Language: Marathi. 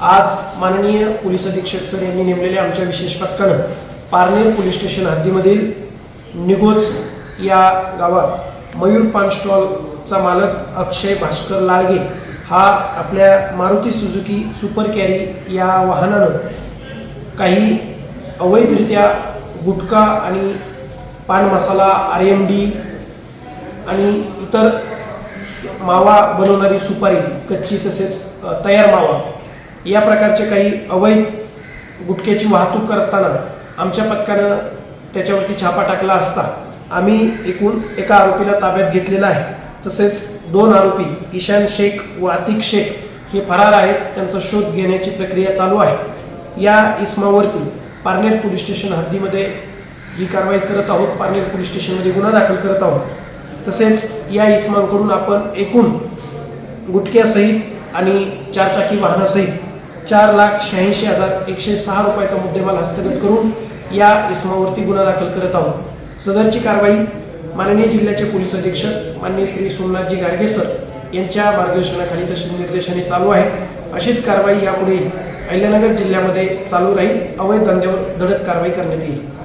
आज माननीय पोलीस अधीक्षक सर यांनी नेमलेल्या आमच्या विशेष पथकानं पारनेर पोलीस स्टेशन हद्दीमधील निगोज या गावात मयूर पान स्टॉलचा मालक अक्षय भास्कर लाळगे हा आपल्या मारुती सुझुकी सुपर कॅरी या वाहनानं काही अवैधरित्या गुटखा आणि पान मसाला आर एम डी आणि इतर मावा बनवणारी सुपारी कच्ची तसेच तयार मावा या प्रकारचे काही अवैध गुटख्याची वाहतूक करताना आमच्या पथकानं त्याच्यावरती छापा टाकला असता आम्ही एकूण एका आरोपीला ताब्यात घेतलेला आहे. तसेच दोन आरोपी ईशान शेख व अतिक शेख हे फरार आहेत त्यांचा शोध घेण्याची प्रक्रिया चालू आहे. या इस्मावरती पारनेर पोलीस स्टेशन हद्दीमध्ये ही कारवाई करत आहोत. पारनेर पोलीस स्टेशनमध्ये गुन्हा दाखल करत आहोत. तसेच या इस्मांकडून आपण एकूण गुटख्यासहित आणि चारचाकी वाहनासहित चार लाख शहाऐंशी हजार एकशे सहा रुपयाचा मुद्देमाल हस्तगत करून या इसमावरती गुन्हा दाखल करत आहोत. सदरची कारवाई माननीय जिल्ह्याचे पोलीस अधीक्षक माननीय श्री सोमनाथजी गाडगे सर यांच्या मार्गदर्शनाखाली तशी निर्देशाने चालू आहे. अशीच कारवाई यापुढे अहिल्यानगर जिल्ह्यामध्ये चालू राहील. अवैध धंद्यावर धडक कारवाई करण्यात येईल.